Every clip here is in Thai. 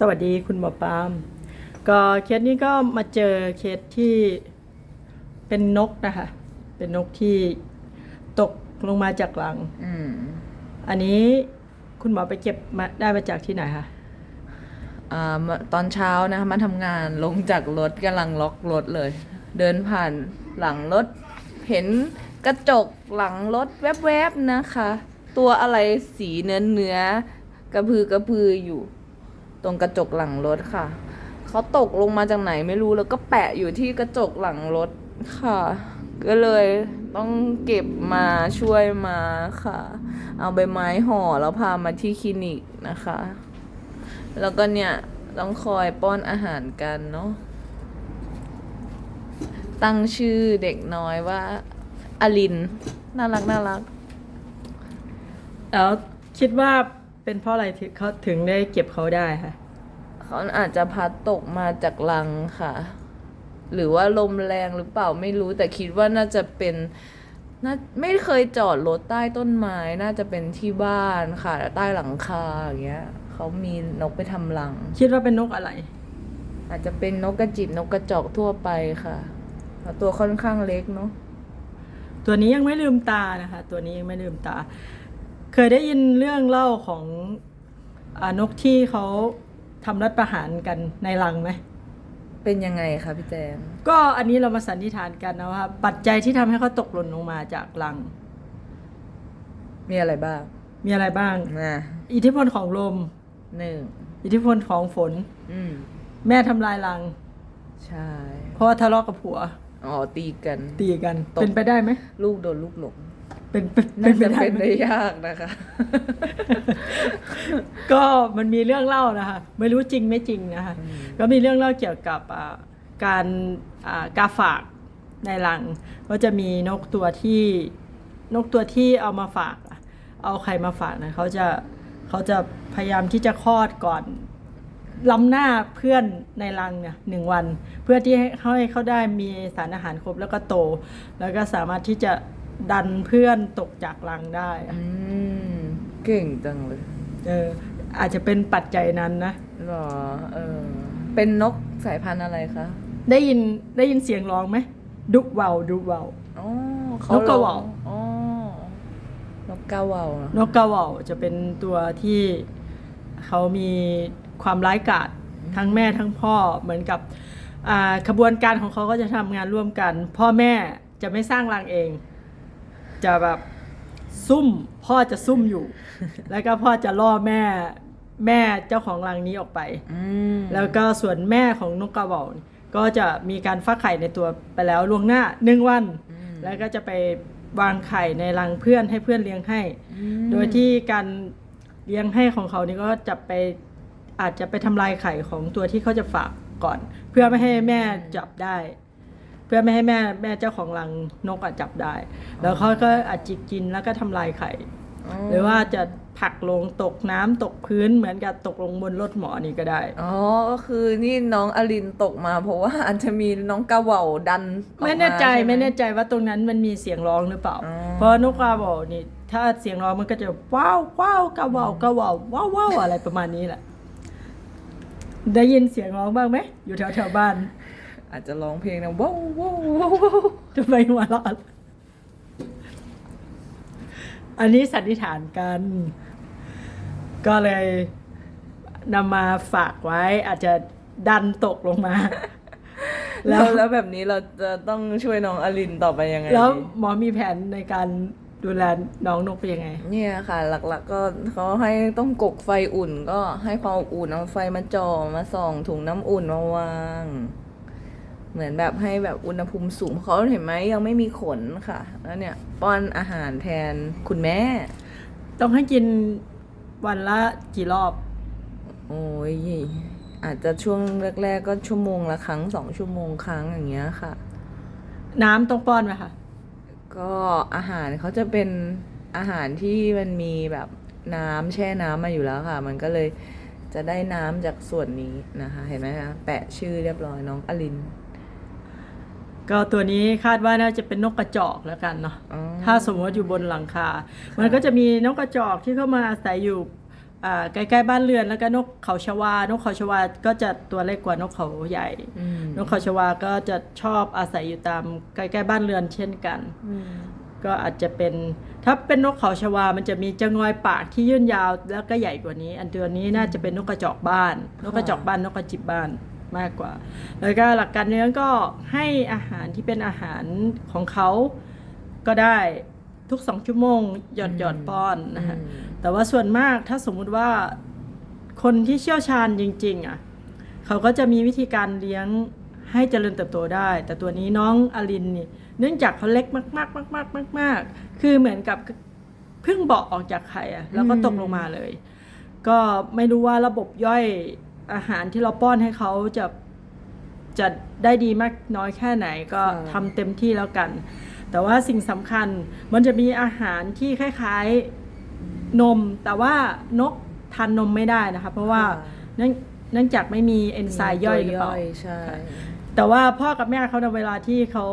สวัสดีคุณหมอปาล์มก็เคสนี้ก็มาเจอเคสที่เป็นนกนะคะ เป็นนกที่ตกลงมาจากหลังอืมอันนี้คุณหมอไปเก็บมาได้มาจากที่ไหนคะอ่ามาตอนเช้านะคะมาทำงานลงจากรถกำลังล็อกรถเลย เดินผ่านหลังรถ เห็นกระจกหลังรถแวบๆนะคะ ตัวอะไรสีเนื้อเนื้อๆกระพือกระพืออยู่ ตรงกระจกหลังรถค่ะ เขาตกลงมาจากไหนไม่รู้แล้วก็แปะอยู่ที่กระจกหลังรถค่ะ ก็เลยต้องเก็บมาช่วยมาค่ะ เอาใบไม้ห่อแล้วพามาที่คลินิกนะคะ แล้วก็เนี่ยต้องคอยป้อนอาหารกันเนาะตั้งชื่อเด็กน้อยว่าอลิน น่ารักน่ารัก แล้วคิดว่า เป็นเพราะอะไรถึงเขาถึงได้เก็บเขาได้คะเขาอาจจะพัดตกมาจากลังค่ะ หรือว่าลมแรงหรือเปล่าไม่รู้แต่คิดว่าน่าจะเป็นน่าไม่เคยจอดรถใต้ต้นไม้ น่าจะเป็นที่บ้านค่ะ ใต้หลังคาอย่างเงี้ยเขามีนกไปทำรัง คิดว่าเป็นนกอะไร อาจจะเป็นนกกระจิบนกกระจอกทั่วไปค่ะแล้วตัวค่อนข้างเล็กเนาะตัวนี้ยังไม่ลืมตานะคะ ตัวนี้ยังไม่ลืมตา เคยได้ยินเรื่องเล่าของอานกที่เขาทำรัฐประหารกันในรังไหม เป็นยังไงคะพี่แจงก็อันนี้เรามาสันนิษฐานกันนะว่าปัจจัยที่ทำให้เขาตกหล่นลงมาจากรัง มีอะไรบ้างมีอะไรบ้าง นะอิทธิพลของลม หนึ่งอิทธิพลของฝน อืมแม่ทำลายรัง ใช่เพราะว่าทะเลาะกับผัว อ๋อตีกัน ตีกันตกเป็นไปได้ไหมลูกโดนลูกหลง เป็นเป็นเป็น่านไปจะได้เป็นไหมได้ยากนะคะ ก็มันมีเรื่องเล่านะคะ ไม่รู้จริงไม่จริงนะคะอืมก็มีเรื่องเล่าเกี่ยวกับอ่าการอ่ากาฝากในรังก็จะมีนกตัวที่นกตัวที่เอามาฝากอะเอาใครมาฝากนะเขาจะเขาจะพยายามที่จะคลอดก่อนล้ำหน้าเพื่อนในรังเนี่ยหนึ่งวัน เพื่อที่ให้เขาให้เขาได้มีสารอาหารครบแล้วก็โต แล้วก็สามารถที่จะ ดันเพื่อนตกจากรังได้อะอืมเก่งจังเลยเอออาจจะเป็นปัจจัยนั้นนะ หรอเออ เป็นนกสายพันธุ์อะไรคะได้ยินได้ยินเสียงร้องไหมดุเวาวดุเวาว อ๋อเขนกกระเหว่าร้องอ๋อนกกระเหว่าเหรอนกกระเหว่าจะเป็นตัวที่เขามีความร้ายกาจทั้งแม่ทั้งพ่อเหมือนกับอ่าขบวนการของเขาก็จะทำงานร่วมกัน พ่อแม่จะไม่สร้างรังเอง จะแบบซุ่มพ่อจะซุ่มอยู่ แล้วก็พ่อจะล่อแม่แม่เจ้าของรังนี้ออกไปอืมแล้วก็ส่วนแม่ของนกกระเหว่านี่ก็จะมีการฟักไข่ในตัวไปแล้วล่วงหน้าหนึ่งวันอืมแล้วก็จะไปวางไข่ในรังเพื่อนให้เพื่อนเลี้ยงให้อืมโดยที่การเลี้ยงให้ของเขานี่ก็จะไปอาจจะไปทำลายไข่ของตัวที่เขาจะฝากก่อน เพื่อไม่ให้แม่จับได้ เพื่อไม่ให้แม่แม่เจ้าของรังนกอะจับได้ แล้วเขาก็อาจจะกินแล้วก็ทำลายไข่ หรือว่าจะผลักลงตกน้ำตกพื้นเหมือนกับตกลงบนรถหมอนี่ก็ได้ อ๋อก็คือนี่น้องอลินตกมา เพราะว่าอาจจะมีน้องกระเหว่าดันออกาไม่แน่ใจช่ห ไม่แน่ใจว่าตรงนั้นมันมีเสียงร้องหรือเปล่า อ๋อ เพราะนกกระเหว่านี่ ถ้าเสียงร้องมันก็จะว้าวว้าวกระเหว่ากระเหว่าว้าวว้าวอะไรประมาณนี้แหละ ได้ยินเสียงร้องบ้างไหมอยู่แถวแถวๆบ้าน อาจจะร้องเพลงนะว้าวว้าวว้าวว้าวจะไปหัวเราะอันนี้สันนิษฐานกัน ก็เลยนำมาฝากไว้ อาจจะดันตกลงมา แล้แล้ววแล้วแบบนี้เราจะต้องช่วยน้องอลินต่อไปยังไง แล้วดีหมอมีแผนในการดูแลน้องนกเป็นยังไง เนี่ยค่ะ หลักๆ ก็เขาให้ต้องกกไฟอุ่น ก็ให้ความอบอุ่นเอาไฟมาจ่อมาส่องถุงน้ำอุ่นมาวาง เหมือนแบบให้แบบอุณหภูมิสูงเขาเห็นไหมยังไม่มีขนค่ะ แล้วเนี่ยป้อนอาหารแทนคุณแม่ ต้องให้กินวันละกี่รอบ โอ้ยอาจจะช่วงแรก ๆ ก็ชั่วโมงละครั้งสองชั่วโมงครั้งอย่างเงี้ยค่ะ น้ำต้องป้อนไหมคะก็อาหารเขาจะเป็นอาหารที่มันมีแบบน้ำแช่น้ำมาอยู่แล้วค่ะ มันก็เลยจะได้น้ำจากส่วนนี้นะคะ เห็นไหมคะ แปะชื่อเรียบร้อยน้องอลิน ก็ตัวนี้คาดว่าน่าจะเป็นนกกระจอกแล้วกันเนาะอ๋อถ้าสมมติว่าอยู่บนหลังคา มันก็จะมีนกกระจอกที่เข้ามาอาศัยอยู่อ่าใกล้ๆบ้านเรือนแล้วก็นกเขาชวา นกเขาชวาก็จะตัวเล็กกว่านกเขาใหญ่อืมนกเขาชวาก็จะชอบอาศัยอยู่ตามใกล้ๆบ้านเรือนเช่นกันอืมก็อาจจะเป็นถ้าเป็นนกเขาชวา มันจะมีจะงอยปากที่ยื่นยาวแล้วก็ใหญ่กว่านี้ อันตัวนี้น่าจะเป็นนกกระจอกบ้าน นกกระจอกบ้านนกกระจิบบ้าน มากกว่า แล้วก็หลักการเลี้ยงก็ให้อาหารที่เป็นอาหารของเขาก็ได้ทุกสองชั่วโมงหยอดหยอดป้อนนะคะอืมแต่ว่าส่วนมากถ้าสมมุติว่าคนที่เชี่ยวชาญจริง ๆ อะ เขาก็จะมีวิธีการเลี้ยงให้เจริญเติบโตได้ แต่ตัวนี้น้องอลินนี่เนื่องจากเขาเล็กมากๆมากๆมากๆคือเหมือนกับเพิ่งเบาะออกจากไข่อะแล้วก็ตกลงมาเลย ก็ไม่รู้ว่าระบบย่อย อาหารที่เราป้อนให้เขาจะจะได้ดีมากน้อยแค่ไหนก็ค่ะทำเต็มที่แล้วกัน แต่ว่าสิ่งสำคัญมันจะมีอาหารที่คล้ายๆนม แต่ว่านกทานนมไม่ได้นะคะ เพราะว่าค่ะเนื่องเนื่องจากไม่มีเอนไซม์ย่อยหรือเปล่า ตัวใช่ แต่ว่าพ่อกับแม่เขาในเวลาที่เขา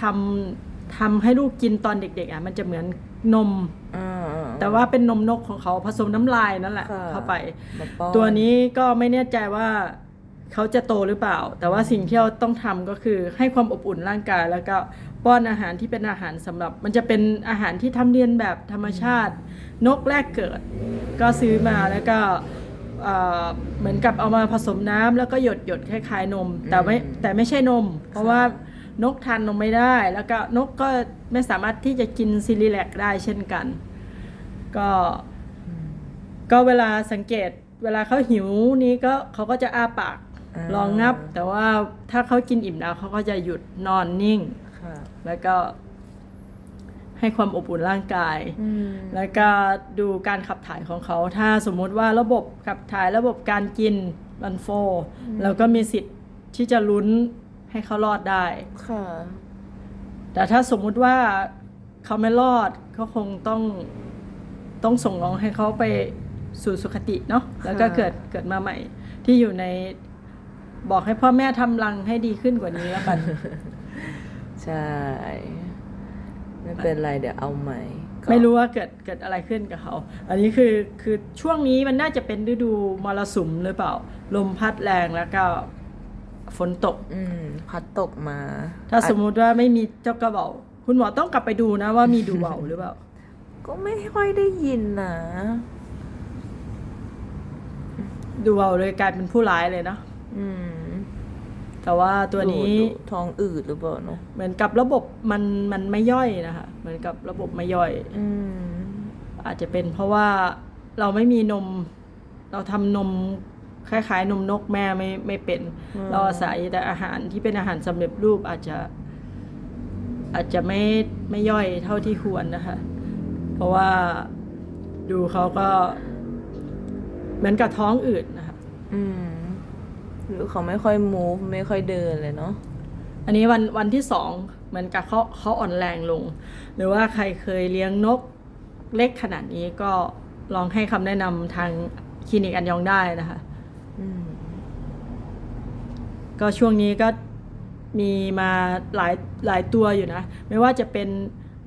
ทำทำให้ลูกกินตอนเด็กๆอะมันจะเหมือนนม อ่าๆ แต่ว่าเป็นนมนกของเขาผสมน้ำลายนั่นแหละค่ะเข้าไป มาป้อน ตัวนี้ก็ไม่แน่ใจว่าเขาจะโตหรือเปล่า แต่ว่าสิ่งที่เราต้องทำก็คือให้ความอบอุ่นร่างกาย แล้วก็ป้อนอาหารที่เป็นอาหารสำหรับ มันจะเป็นอาหารที่ทำเรียนแบบธรรมชาติ นกแรกเกิด ก็ซื้อมาแล้วก็เอ่อเหมือนกับเอามาผสมน้ำแล้วก็หยดหยดคล้ายๆนม แต่ไม่แต่ไม่ใช่นม เพราะว่านกทานนมไม่ได้ แล้วก็นกก็ไม่สามารถที่จะกินซีรีแลกได้เช่นกัน ก็ ก็เวลาสังเกต เวลาเขาหิวนี้ก็เขาก็จะอ้าปากาลองงับ แต่ว่าถ้าเขากินอิ่มแล้วเขาก็จะหยุดนอนนิ่งค่ะแล้วก็ให้ความอบอุ่นร่างกายอืมแล้วก็ดูการขับถ่ายของเขา ถ้าสมมุติว่าระบบขับถ่ายระบบการกินรันโฟเราก็มีสิทธิ์ที่จะลุ้นให้เขารอดได้ ค่ะ แต่ถ้าสมมุติว่าเขาไม่รอดเขาคงต้อง ต้องส่งน้องให้เขาไปสู่สุคติเนาะแล้วก็ค่ะเกิดเกิดมาใหม่ ที่อยู่ในบอกให้พ่อแม่ทำรังให้ดีขึ้นกว่านี้แล้วกัน ใช่ ไม่เป็นไรเดี๋ยวเอาใหม่ก็ไม่รู้ว่าเกิดเกิดอะไรขึ้นกับเขา อันนี้คือคือช่วงนี้มันน่าจะเป็นฤดูมรสุมหรือเปล่า ลมพัดแรงแล้วก็ฝนตก อืมพัดตกมา ถ้าสมมุติว่าไม่มีเจ้ากระเบาคุณหมอต้องกลับไปดูนะว่ามีดูเบาหรือเปล่า ก็ไม่ค่อยได้ยินนะ ดูเบาเลยกลายเป็นผู้ร้ายเลยเนาะอืม แต่ว่าตัวนี้ ดูดูท้องอืดหรือเปล่าเนาะเหมือนกับระบบมันมันไม่ย่อยนะคะเหมือนกับระบบไม่ย่อย อืม อาจจะเป็นเพราะว่าเราไม่มีนม เราทำนมคล้ายๆ นมนกแม่ไม่ไม่เป็นเราอาศัยแต่อาหารที่เป็นอาหารสำเร็จรูปอาจจะ อาจจะไม่ไม่ย่อยเท่าที่ควรนะคะ เพราะว่าดูเขาก็เหมือนกับท้องอืดนะคะอืมหรือเขาไม่ค่อย move ไม่ค่อยเดินเลยเนาะอันนี้วันวันที่สองเหมือนกับเขาเขาอ่อนแรงลง หรือว่าใครเคยเลี้ยงนกเล็กขนาดนี้ก็ลองให้คำแนะนำทางคลินิกอันยองได้นะคะอืมก็ช่วงนี้ก็มีมาหลายหลายตัวอยู่นะ ไม่ว่าจะเป็น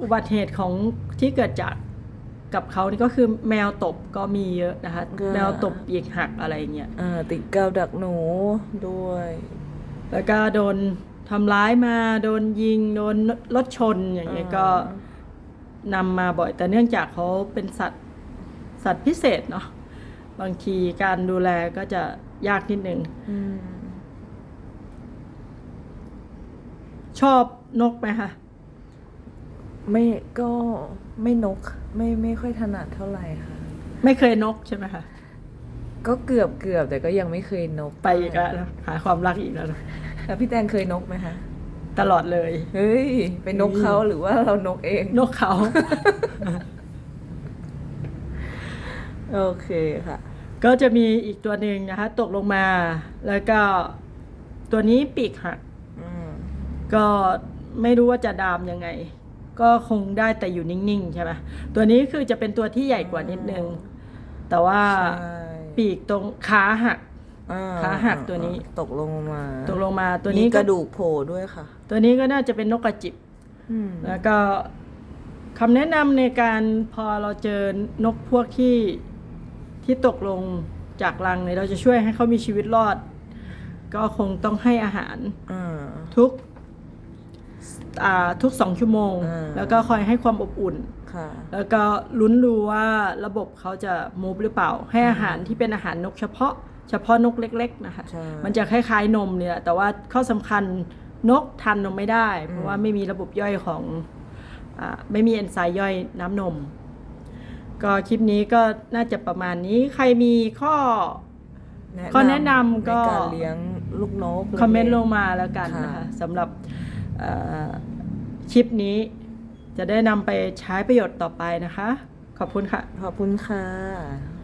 อุบัติเหตุของที่เกิดจากกับเขานี่ก็คือแมวตบก็มีเยอะนะคะ แมวตบปีกหักอะไรเงี้ยอ่าติดกาวดักหนูด้วย แล้วก็โดนทำร้ายมาโดนยิง โดนรถชนอย่างเงี้ยก็นำมาบ่อย แต่เนื่องจากเขาเป็นสัตว์สัตว์พิเศษเนาะบางทีการดูแลก็จะยากนิดนึงอืมชอบนกไหมคะ ไม่ก็ไม่นกไม่ไม่ค่อยถนัดเท่าไหร่ค่ะ ไม่เคยนกใช่ไหมคะก็เกือบเกือบแต่ก็ยังไม่เคยนกไปอีกแล้วนะหาความรักอีกแล้วนะแล้วพี่แตงเคยนกไหมคะตลอดเลย เฮ้ยเป็นนกเขาหรือว่าเรานกเองนกเขา โอเคค่ะ ก็จะมีอีกตัวหนึ่งนะคะ ตกลงมาแล้วก็ตัวนี้ปีกหักอืมก็ไม่รู้ว่าจะดามยังไง ก็คงได้แต่อยู่นิ่งๆใช่ไหมตัวนี้คือจะเป็นตัวที่ใหญ่กว่านิดนึง แต่ว่าใช่ปีกตรงขาหักอ่ขาหักตัวนี้ ตกลงมา ตกลงมาตัวนี้มีกก็ระดูกโผล่ด้วยค่ะ ตัวนี้ก็น่าจะเป็นนกกระจิบอืมแล้วก็คำแนะนำในการพอเราเจอนกพวกที่ทที่ตกลงจากรังเนี่ยเราจะช่วยให้เขามีชีวิตรอด ก็คงต้องให้อาหารอ่าทุกอ่า ทุกสองชั่วโมงอ่าแล้วก็คอยให้ความอบอุ่นค่ะแล้วก็ลุ้นดูว่าระบบเขาจะมูฟหรือเปล่า ให้อาหารที่เป็นอาหารนกเฉพาะ เฉพาะนกเล็ก ๆ นะคะใช่มันจะคล้ายๆนมเนี่ยแหละแต่ว่าข้อสำคัญนกทานนมไม่ได้ เพราะว่าไม่มีระบบย่อยของอาไม่มีเอนไซม์ย่อยน้ำนม ก็คลิปนี้ก็น่าจะประมาณนี้ ใครมีข้อข้อแนะนำก็ในการเลี้ยงลูกนกคอมเมนต์ล็กๆลงมาแล้วกันนะค่ะคะสำหรับเอ่อ คลิปนี้จะได้นำไปใช้ประโยชน์ต่อไปนะคะ ขอบคุณค่ะ ขอบคุณค่ะ